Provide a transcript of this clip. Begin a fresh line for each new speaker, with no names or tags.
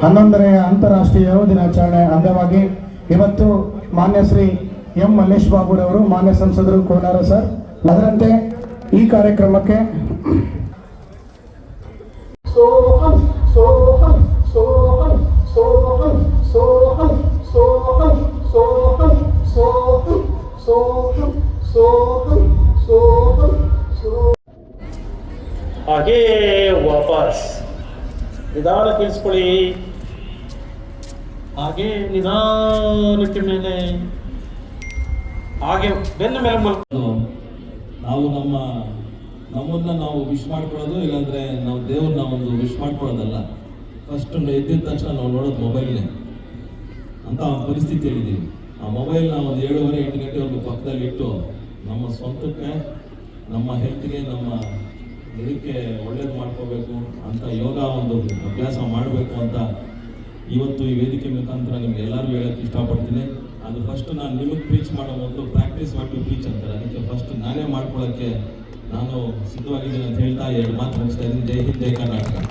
ಹನ್ನೊಂದನೆಯ ಅಂತಾರಾಷ್ಟ್ರೀಯ ದಿನಾಚರಣೆ ಅಂಗವಾಗಿ ಇವತ್ತು ಮಾನ್ಯ ಶ್ರೀ ಎಂ ಮಲ್ಲೇಶ್ ಬಾಬುರವರು ಮಾನ್ಯ ಸಂಸದರು ಕೋಲಾರ ಸರ್ ಅದರಂತೆ ಈ ಕಾರ್ಯಕ್ರಮಕ್ಕೆ
ಹಾಗೇ ವಾಪಸ್ ನಿಧಾನ ತಿಳಿಸ್ಕೊಳ್ಳಿ ಹಾಗೆ ನಿಧಾನಕ್ಕೆ ಮೇಲೆ, ಹಾಗೆ ಬೆನ್ನ ಮೇಲೆ
ಮಲ್ಕೊಂಡು ನಾವು ನಮ್ಮ, ನಮ್ಮನ್ನ ನಾವು ವಿಶ್ ಮಾಡ್ಕೊಳ್ಳೋದು, ಇಲ್ಲಾಂದ್ರೆ ನಾವು ದೇವ್ರನ್ನ ಒಂದು ವಿಶ್ ಮಾಡ್ಕೊಳ್ಳೋದಲ್ಲ. ಫಸ್ಟ್ ಎದ್ದಿದ ತಕ್ಷಣ ನಾವು ನೋಡೋದು ಮೊಬೈಲ್ನೇ ಅಂತ ಪರಿಸ್ಥಿತಿ ಹೇಳಿದ್ದೀವಿ. ಆ ಮೊಬೈಲ್ ನಾವು ಒಂದು ಏಳುವರೆ, ಎಂಟು ಗಂಟೆವರೆಗೂ ಪಕ್ಕದಲ್ಲಿ ಇಟ್ಟು ನಮ್ಮ ಸ್ವಂತಕ್ಕೆ, ನಮ್ಮ ಹೆಲ್ತ್ಗೆ ನಮ್ಮ ಇದಕ್ಕೆ ಒಳ್ಳೇದು ಮಾಡ್ಕೋಬೇಕು ಅಂತ ಯೋಗ ಒಂದು ಅಭ್ಯಾಸ ಮಾಡಬೇಕು ಅಂತ ಇವತ್ತು ಈ ವೇದಿಕೆ ಮುಖಾಂತರ ನಿಮ್ಗೆ ಎಲ್ಲರೂ ಹೇಳಕ್ಕೆ ಇಷ್ಟಪಡ್ತೀನಿ. ಅದು ಫಸ್ಟ್ ನಾನು ನಿಮಗೆ ಪ್ರೀಚ್ ಮಾಡೋ ಮೊದಲು ಪ್ರಾಕ್ಟೀಸ್ ವಾಟ್ ಟು ಪ್ರೀಚ್ ಅಂತಾರೆ. ಅದಕ್ಕೆ ಫಸ್ಟ್ ನಾನೇ ಮಾಡ್ಕೊಳ್ಳೋಕ್ಕೆ ನಾನು ಸಿದ್ಧವಾಗಿದ್ದೀನಿ ಅಂತ ಹೇಳ್ತಾ ಎರಡು ಮಾತು ಮುಗಿಸ್ತಾ ಇದ್ದೀನಿ. ಜೈ ಹಿಂದ್, ಜೈ ಕರ್ನಾಟಕ.